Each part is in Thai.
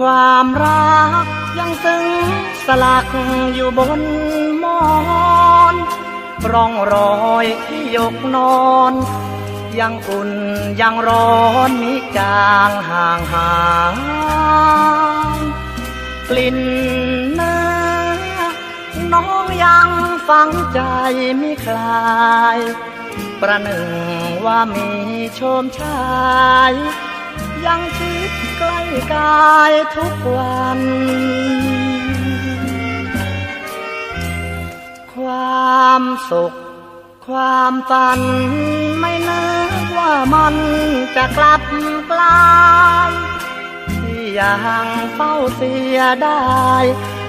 ความรักยังซึ้งสลักอยู่บนมอนร่องรอยที่ยกนอน ยังอุ่นยังร้อนมิจางห่างหายกลิ่นเนื้อน้องยังฝังใจมิคลาย ประหนึ่งว่ามีโชมชาย ยังชิด ใกล้กายทุกวัน ความสุข ความฝันไม่นึกว่ามันจะกลับกลายที่ยังเฝ้าเสียได้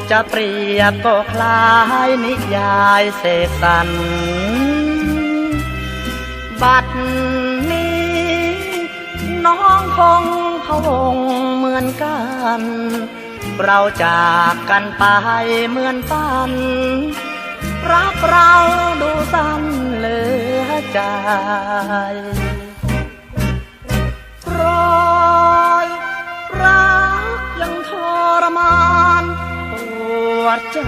จะเปรียบก็คล้ายนิยายเสกสรรบัดนี้น้องคง งเหมือนกัน เราจากกันไปเหมือนฝัน รักเราดูสั้นเหลือใจรอยรักยังทรมานปวดใจ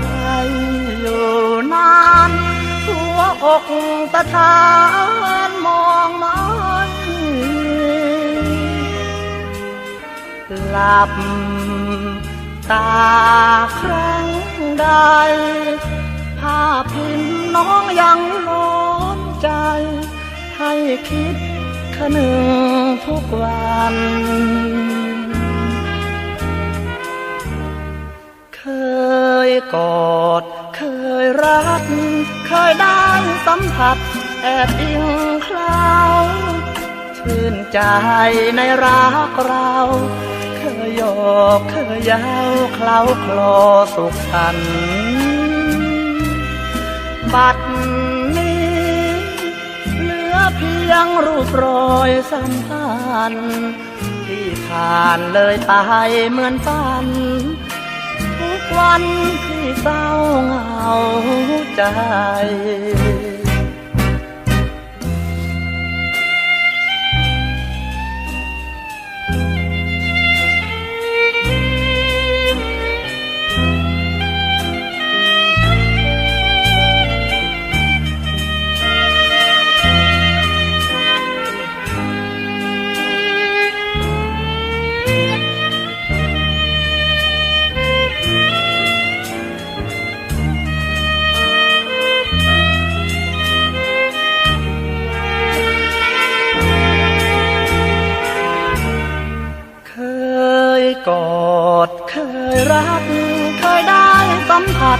อยู่นานหัวอกตะทานมองไม่ หลับ ตาครั้งใดภาพพิมพ์น้องยังล้อนใจ ให้คิดขนึงทุกวัน เคยกอด เคยรัก เคยได้สัมผัส แอบอิงคล้าชื่นใจในรักเรา โยกเคยยาวเคล้าคลอสุขสันบัดนี้เหลือเพียงรูปรอยสัมพันธ์ที่ผ่านเลยไปเหมือนฝัน ทุกวันที่เศร้าเหงาใจ กอดเคยรัก เคยได้สัมผัส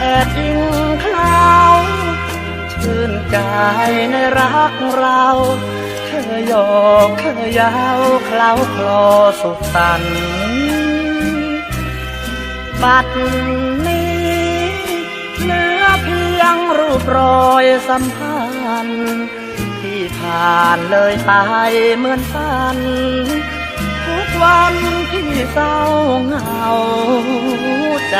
แอบอิงคล้าชื่นใจในรักเรา เคยโยกเคยยาวเคล้าคลอสุขสันบัดนี้เหลือเพียงรูปรอยสัมพันธ์ที่ผ่านเลยไปเหมือนฝัน เศร้าเหงาใจ